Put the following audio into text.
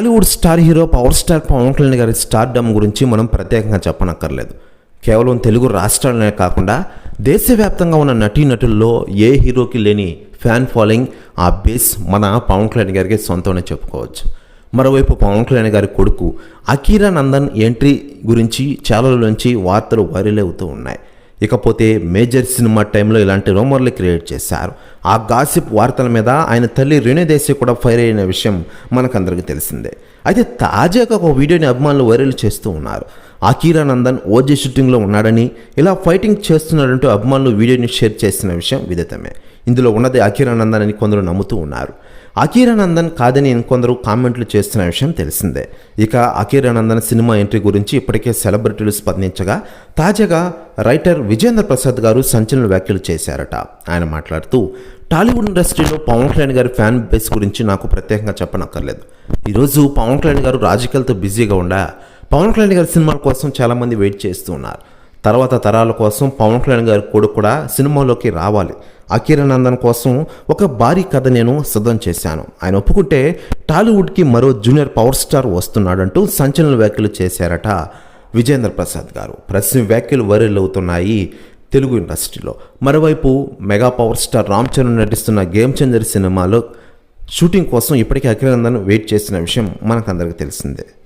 Tollywood star hero power star Pawan Kalyan గారి star డమ్ గురించి మనం ప్రత్యేకంగా చెప్పనక్కర్లేదు. కేవలం తెలుగు రాష్ట్రాలనే కాకుండా దేశవ్యాప్తంగా ఉన్న నటీనటుల్లో ఏ హీరోకి లేని ఫ్యాన్ ఫాలోయింగ్ ఆ బేస్ మన పవన్ కళ్యాణ్ గారికి సొంతమని చెప్పుకోవచ్చు. మరోవైపు పవన్ కళ్యాణ్ గారి కొడుకు అకీరా నందన్ ఎంట్రీ గురించి ఛానల్లోంచి వార్తలు వైరల్ అవుతూ ఉన్నాయి. ఇకపోతే మేజర్ సినిమా టైంలో ఇలాంటి రూమర్లు క్రియేట్ చేశారు. ఆ గాసిప్ వార్తల మీద ఆయన తల్లి రేణుదేశి కూడా ఫైర్ అయిన విషయం మనకందరికీ తెలిసిందే. అయితే తాజాగా ఒక వీడియోని అభిమానులు వైరల్ చేస్తూ ఉన్నారు. అకీరా నందన్ ఓజీ షూటింగ్లో ఉన్నాడని ఇలా ఫైటింగ్ చేస్తున్నాడంటూ అభిమానులు వీడియోని షేర్ చేసిన విషయం విదితమే. ఇందులో ఉన్నది అఖీరానందన్ అని కొందరు నమ్ముతూ ఉన్నారు. అఖీరానందన్ కాదని ఇంకొందరు కామెంట్లు చేస్తున్న విషయం తెలిసిందే. ఇక అఖీరానందన్ సినిమా ఎంట్రీ గురించి ఇప్పటికే సెలబ్రిటీలు స్పందించగా తాజాగా రైటర్ విజేంద్ర ప్రసాద్ గారు సంచలన వ్యాఖ్యలు చేశారట. ఆయన మాట్లాడుతూ టాలీవుడ్ ఇండస్ట్రీలో పవన్ కళ్యాణ్ గారి ఫ్యాన్ బేస్ గురించి నాకు ప్రత్యేకంగా చెప్పనక్కర్లేదు. ఈరోజు పవన్ కళ్యాణ్ గారు రాజకీయాలతో బిజీగా ఉండా పవన్ కళ్యాణ్ గారి సినిమాల కోసం చాలామంది వెయిట్ చేస్తూ ఉన్నారు. తర్వాత తరాల కోసం పవన్ కళ్యాణ్ గారి కొడుకు కూడా సినిమాలోకి రావాలి. అఖిరనందన్ కోసం ఒక భారీ కథ నేను సిద్ధం చేశాను. ఆయన ఒప్పుకుంటే టాలీవుడ్కి మరో జూనియర్ పవర్ స్టార్ వస్తున్నాడంటూ సంచలన వ్యాఖ్యలు చేశారట విజేంద్ర ప్రసాద్ గారు. ప్రశ్న వ్యాఖ్యలు వైరల్ అవుతున్నాయి తెలుగు ఇండస్ట్రీలో. మరోవైపు mega power star Ram Charan నటిస్తున్న గేమ్ చేంజర్ సినిమాలో షూటింగ్ కోసం ఇప్పటికే అఖిలనందన్ వెయిట్ చేసిన విషయం మనకందరికీ తెలిసిందే.